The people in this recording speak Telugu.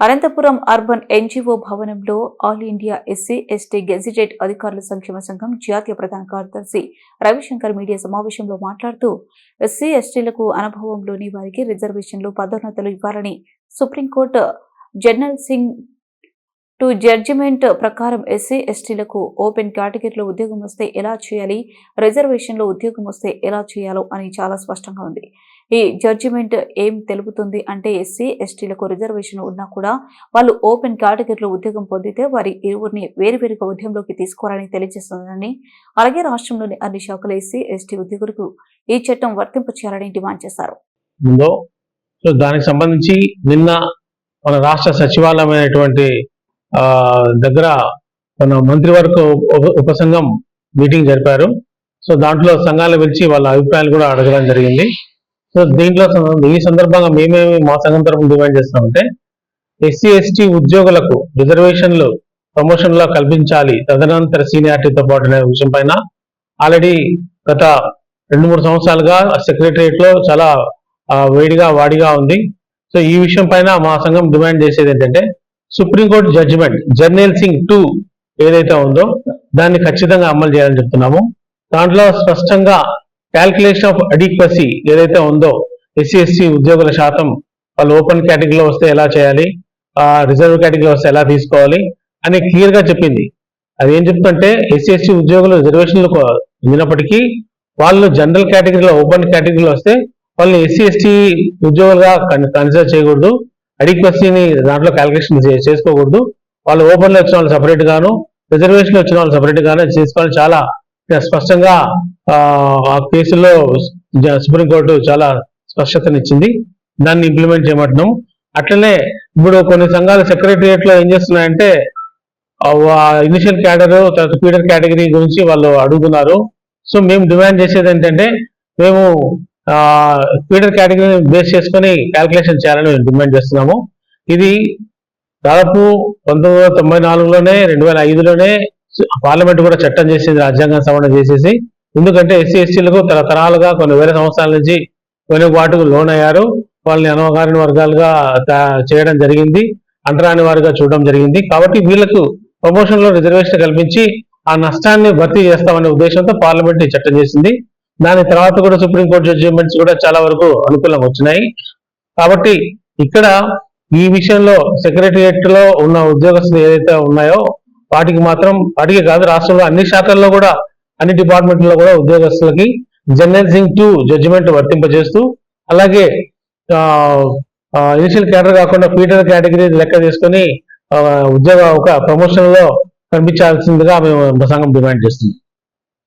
అనంతపురం అర్బన్ ఎన్జీఓ భవనంలో all India SC ST gazetted అధికారుల సంక్షేమ సంఘం జాతీయ ప్రధాన కార్యదర్శి రవిశంకర్ మీడియా సమావేశంలో మాట్లాడుతూ ఎస్సీ ఎస్టీలకు అనుభవంలోని వారికి రిజర్వేషన్లు పదోన్నతులు ఇవ్వాలని Supreme Court Jarnail Singh two judgment ప్రకారం ఎస్సీ ఎస్టీలకు ఓపెన్ కేటగిరీలో ఉద్యోగం వస్తే ఎలా చేయాలి రిజర్వేషన్లో ఉద్యోగం వస్తే ఎలా చేయాలో అని చాలా స్పష్టంగా ఉంది. ఈ జడ్జిమెంట్ ఏం తెలుపుతుంది అంటే ఎస్సీ ఎస్టీలకు రిజర్వేషన్ ఉన్నా కూడా వాళ్ళు ఓపెన్ కేటగిరీలో ఉద్యోగం పొందితే వారి ఇరువురిని వేరువేరుగా ఉద్యమంలోకి తీసుకోవాలని తెలియజేస్తుందని. అలాగే రాష్ట్రంలోని అన్ని శాఖల ఎస్సీ ఎస్టీ ఉద్యోగులకు ఈ చట్టం వర్తింపచేయాలని డిమాండ్ చేశారు. సో దానికి సంబంధించి నిన్న మన రాష్ట్ర సచివాలయమైనటువంటి దగ్గర మన మంత్రివర్గ ఉప- ఉపసంఘం మీటింగ్ జరిపారు. సో దాంట్లో సంఘాలు పిలిచి వాళ్ళ అభిప్రాయాలు కూడా అడగడం జరిగింది. సో దీంట్లో ఈ సందర్భంగా మేమేమి మా సంఘం తరఫున డిమాండ్ చేస్తామంటే ఎస్సీ ఎస్టీ ఉద్యోగులకు రిజర్వేషన్లు ప్రమోషన్లో కల్పించాలి. తదనంతర సీనియారిటీతో పాటు అనే విషయం పైన ఆల్రెడీ గత రెండు మూడు సంవత్సరాలుగా సెక్రటరియట్లో చాలా వేడిగా వాడిగా ఉంది. సో ఈ విషయం పైన మా సంఘం డిమాండ్ చేసేది ఏంటంటే Supreme Court judgment Jarnail Singh two ఏదైతే ఉందో దాన్ని ఖచ్చితంగా అమలు చేయాలని చెప్తున్నాము. దాంట్లో స్పష్టంగా క్యాల్కులేషన్ ఆఫ్ అడిక్వసీ ఏదైతే ఉందో ఎస్సీ ఎస్సీ ఉద్యోగుల శాతం వాళ్ళు ఓపెన్ కేటగిరీలో వస్తే ఎలా చేయాలి? ఆ రిజర్వ్ కేటగిరీలో వస్తే ఎలా తీసుకోవాలి? అని క్లియర్గా చెప్పింది. అది ఏం చెప్తుంటే ఎస్సీఎస్సీ ఉద్యోగులు రిజర్వేషన్లు పొందినప్పటికీ వాళ్ళు జనరల్ కేటగిరీలో ఓపెన్ కేటగిరీలో వస్తే వాళ్ళని ఎస్సీ ఎస్టీ ఉద్యోగులుగా కన్సిడర్ చేయకూడదు. అడిక్వసీని దాంట్లో క్యాలిక్యులేషన్ చేసుకోకూడదు. వాళ్ళు ఓపెన్లో వచ్చిన వాళ్ళు సపరేట్ గాను రిజర్వేషన్ వచ్చిన వాళ్ళు సపరేట్ గాను చేసుకోవాలని చాలా స్పష్టంగా ఆ, కేసులో జ- సుప్రీంకోర్టు చాలా స్పష్టతనిచ్చింది. దాన్ని ఇంప్లిమెంట్ చేయమంటున్నాం అట్లనే ఇప్పుడు కొన్ని సంఘాలు సెక్రటరియట్లో ఏం చేస్తున్నాయంటే ఇనిషియల్ క్యాడర్ తర్వాత పీడర్ కేటగిరీ గురించి వాళ్ళు అడుగుతున్నారు. సో మేము డిమాండ్ చేసేది ఏంటంటే మేము పీడర్ కేటగిరీని బేస్ చేసుకొని క్యాల్కులేషన్ చేయాలని మేము డిమాండ్ చేస్తున్నాము. ఇది దాదాపు పంతొమ్మిది వందల తొంభై నాలుగులోనే రెండు వేల ఐదులోనే పార్లమెంట్ కూడా చట్టం చేసింది రాజ్యాంగం సవరణ చేసేసి ఎందుకంటే ఎస్సీ ఎస్టీలకు తరతరాలుగా కొన్ని వేల సంవత్సరాల నుంచి కొన్ని వాటికి లోన్ అయ్యారు వాళ్ళని అనవగారిన వర్గాలుగా చేయడం జరిగింది అంటరాని వారిగా చూడడం జరిగింది. కాబట్టి వీళ్ళకు ప్రమోషన్లో రిజర్వేషన్ కల్పించి ఆ నష్టాన్ని భర్తీ చేస్తామనే ఉద్దేశంతో పార్లమెంట్ చట్టం చేసింది. దాని తర్వాత కూడా సుప్రీంకోర్టు జడ్జిమెంట్స్ కూడా చాలా వరకు అనుకూలంగా వచ్చినాయి. కాబట్టి ఇక్కడ ఈ విషయంలో సెక్రటరియట్లో ఉన్న ఉద్యోగస్తులు ఏదైతే ఉన్నాయో వాటికి మాత్రం వాటికి కాదు రాష్ట్రంలో అన్ని శాఖల్లో కూడా అన్ని డిపార్ట్మెంట్లో కూడా ఉద్యోగస్తులకి జనరల్ సింగ్ టూ జడ్జిమెంట్ వర్తింపజేస్తూ అలాగే ఇనిషియల్ క్యాడర్ కాకుండా ఫీటర్ కేటగిరీ లెక్క చేసుకొని ఉద్యోగ ఒక ప్రమోషన్లో కనిపించాల్సిందిగా మేము సంఘం డిమాండ్ చేస్తుంది